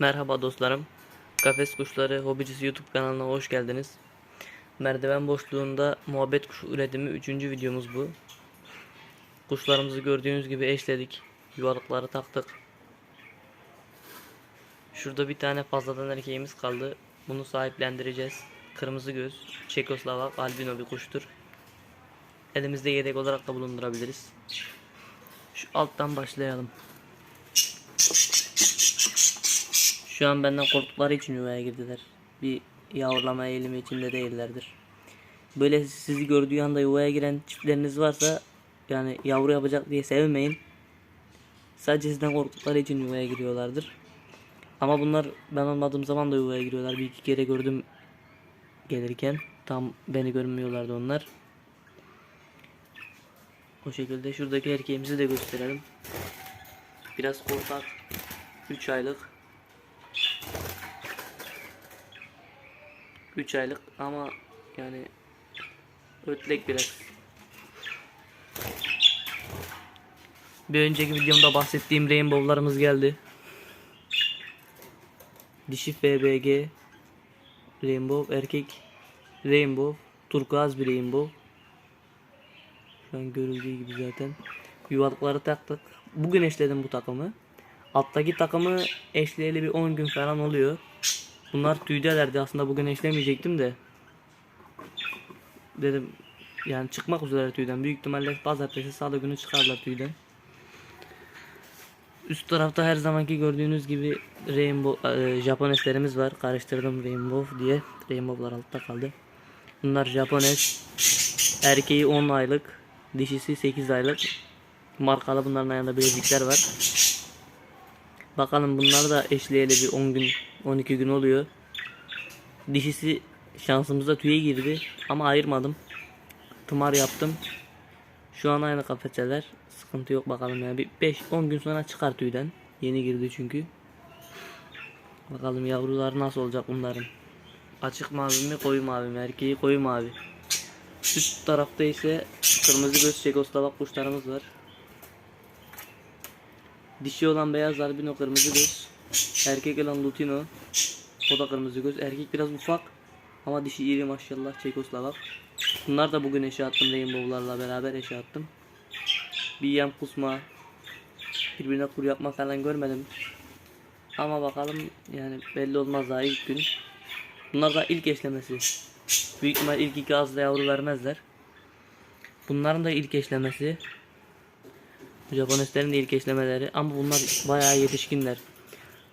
Merhaba dostlarım. Kafes Kuşları Hobicisi YouTube kanalına hoş geldiniz. Merdiven boşluğunda muhabbet kuşu üretimi 3. videomuz bu. Kuşlarımızı gördüğünüz gibi eşledik. Yuvalıkları taktık. Şurada bir tane fazladan erkeğimiz kaldı. Bunu sahiplendireceğiz. Kırmızı göz, Çekoslovak, albino bir kuştur. Elimizde yedek olarak da bulundurabiliriz. Şu alttan başlayalım. Şu an benden korktukları için yuvaya girdiler. Bir yavrulama eğilimi içinde değillerdir. Böyle sizi gördüğü anda yuvaya giren çiftleriniz varsa yani yavru yapacak diye sevmeyin. Sadece sizden korktukları için yuvaya giriyorlardır. Ama bunlar ben olmadığım zaman da yuvaya giriyorlar. Bir iki kere gördüm gelirken. Tam beni görmüyorlardı onlar. O şekilde şuradaki erkeğimizi de gösterelim. Biraz korkak. 3 aylık. 3 aylık ama yani ötlek biraz. Bir önceki videomda bahsettiğim rainbow'larımız geldi. Dişi FBG Rainbow erkek Rainbow turkuaz bir Rainbow. Şu an görüldüğü gibi zaten. Yuvalıkları taktık. Bugün eşledim bu takımı. Alttaki takımı eşleyeli bir 10 gün falan oluyor bunlar tüydelerdi aslında bugün eşlemeyecektim de dedim yani çıkmak üzere tüyden büyük ihtimalle pazartesi salı günü çıkarlar tüyden Üst tarafta her zamanki gördüğünüz gibi Rainbow e, Japoneslerimiz var. Karıştırdım Rainbow diye. Rainbow'lar altta kaldı. Bunlar Japones. Erkeği 10 aylık, dişisi 8 aylık. Markalı bunların ayağında bilezikler var. Bakalım bunlar da eşleyeli bir 10 gün, 12 gün oluyor. Dişisi şansımıza tüye girdi ama ayırmadım. Tımar yaptım. Şu an aynı kafeteler. Sıkıntı yok bakalım ya. Bir 5-10 gün sonra çıkar tüyden. Yeni girdi çünkü. Bakalım yavrular nasıl olacak bunların. Açık mavi mi koyu mavi mi? Erkeği koyu mavi. Üst tarafta ise kırmızı göz Çekoslovak kuşlarımız var. Dişi olan beyaz albino kırmızı göz. Erkek olan lutino. O da kırmızı göz. Erkek biraz ufak. Ama dişi iri maşallah Çekoslovak. Bunlar da bugün eşe attım Rainbow'larla beraber eşe attım. Bir yem kusma, birbirine kur yapma falan görmedim. Ama bakalım yani belli olmaz daha ilk gün. Bunlar da ilk eşlemesi. Büyük ihtimal ilk iki ağızda yavru vermezler. Bunların da ilk eşlemesi. Japoneslerin de ilk eşlemeleri ama bunlar bayağı yetişkinler.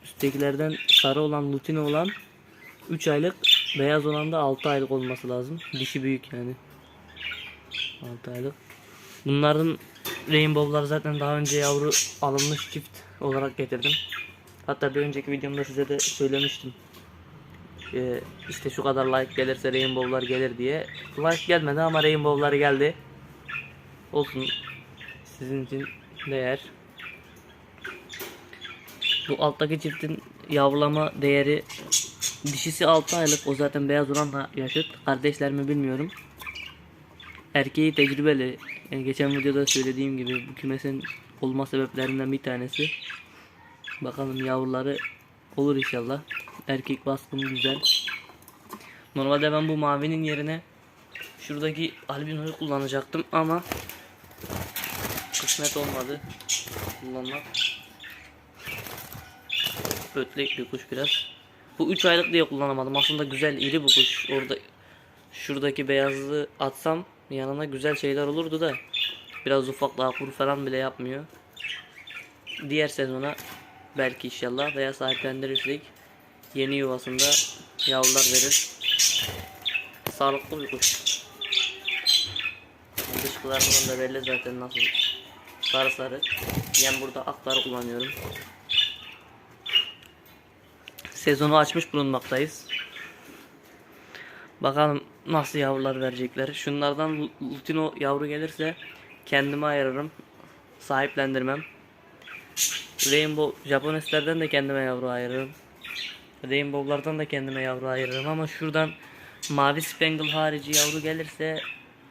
Üsttekilerden sarı olan, lutino olan 3 aylık, beyaz olan da 6 aylık olması lazım. Dişi büyük yani. 6 aylık. Bunların Rainbow'lar zaten daha önce yavru alınmış çift olarak getirdim. Hatta bir önceki videomda size de söylemiştim. Ee, işte şu kadar like gelirse Rainbow'lar gelir diye. Like gelmedi ama Rainbow'lar geldi. Olsun. Sizin için değer. Bu alttaki çiftin yavrulama değeri dişisi 6 aylık o zaten beyaz olanla yaşıt. Kardeşler mi bilmiyorum. Erkeği tecrübeli. Yani geçen videoda söylediğim gibi bu kümesin olma sebeplerinden bir tanesi. Bakalım yavruları olur inşallah. Erkek baskın güzel. Normalde ben bu mavinin yerine şuradaki albinoyu kullanacaktım ama kısmet olmadı kullanmak. Ötlek bir kuş biraz. Bu 3 aylık diye kullanamadım. Aslında güzel iri bu kuş. Orada şuradaki beyazlığı atsam yanına güzel şeyler olurdu da biraz ufak daha kuru falan bile yapmıyor. Diğer sezona belki inşallah veya sahiplendirirsek yeni yuvasında yavrular verir. Sağlıklı bir kuş. Dışkılarından da belli zaten nasıl sarı sarı. Yem burada akları kullanıyorum. Sezonu açmış bulunmaktayız. Bakalım nasıl yavrular verecekler. Şunlardan lutino yavru gelirse kendime ayırırım. Sahiplendirmem. Rainbow Japoneslerden de kendime yavru ayırırım. Rainbow'lardan da kendime yavru ayırırım ama şuradan mavi spangle harici yavru gelirse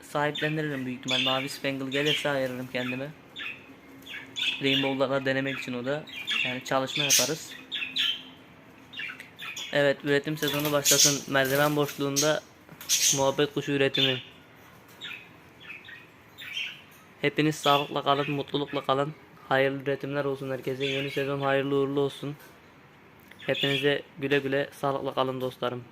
sahiplendiririm büyük ihtimal. Mavi spangle gelirse ayırırım kendime. Rainbow'larla denemek için o da. Yani çalışma yaparız. Evet üretim sezonu başlasın. Merdiven boşluğunda muhabbet kuşu üretimi. Hepiniz sağlıkla kalın, mutlulukla kalın. Hayırlı üretimler olsun herkese. Yeni sezon hayırlı uğurlu olsun. Hepinize güle güle sağlıkla kalın dostlarım.